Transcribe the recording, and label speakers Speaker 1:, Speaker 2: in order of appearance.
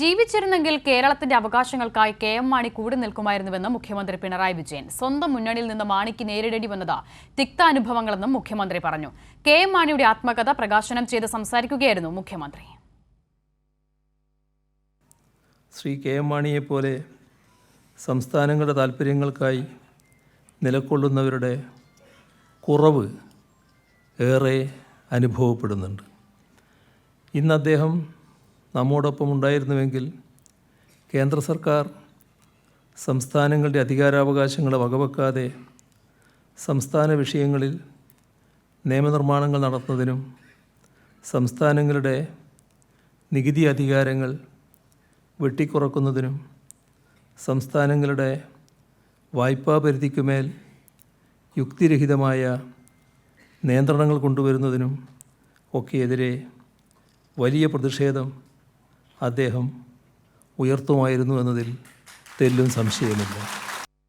Speaker 1: ജീവിച്ചിരുന്നെങ്കിൽ കേരളത്തിന്റെ അവകാശങ്ങൾക്കായി K M Mani കൂടി നിൽക്കുമായിരുന്നുവെന്ന് മുഖ്യമന്ത്രി പിണറായി വിജയൻ. സ്വന്തം മുന്നണിയിൽ നിന്ന് മാണിക്ക് നേരിടേണ്ടി വന്നത് തിക്താനുഭവങ്ങളെന്നും മുഖ്യമന്ത്രി പറഞ്ഞു. കെ എം മാണിയുടെ ആത്മകഥ പ്രകാശനം ചെയ്ത് സംസാരിക്കുകയായിരുന്നു മുഖ്യമന്ത്രി.
Speaker 2: ശ്രീ കെ എം മാണിയെപ്പോലെ സംസ്ഥാനങ്ങളുടെ താല്പര്യങ്ങൾക്കായി നിലകൊള്ളുന്നവരുടെ കുറവ് ഏറെ അനുഭവപ്പെടുന്നുണ്ട്. ഇന്ന് അദ്ദേഹം നമ്മോടൊപ്പം ഉണ്ടായിരുന്നുവെങ്കിൽ കേന്ദ്ര സർക്കാർ സംസ്ഥാനങ്ങളുടെ അധികാരാവകാശങ്ങളെ വകവെക്കാതെ സംസ്ഥാന വിഷയങ്ങളിൽ നിയമനിർമ്മാണങ്ങൾ നടത്തുന്നതിനും സംസ്ഥാനങ്ങളുടെ നികുതി അധികാരങ്ങൾ വെട്ടിക്കുറക്കുന്നതിനും സംസ്ഥാനങ്ങളുടെ വായ്പാ പരിധിക്കുമേൽ യുക്തിരഹിതമായ നിയന്ത്രണങ്ങൾ കൊണ്ടുവരുന്നതിനും ഒക്കെ എതിരെ വലിയ പ്രതിഷേധം അദ്ദേഹം ഉയർത്തുമായിരുന്നു എന്നതിൽ തെല്ലും സംശയമില്ല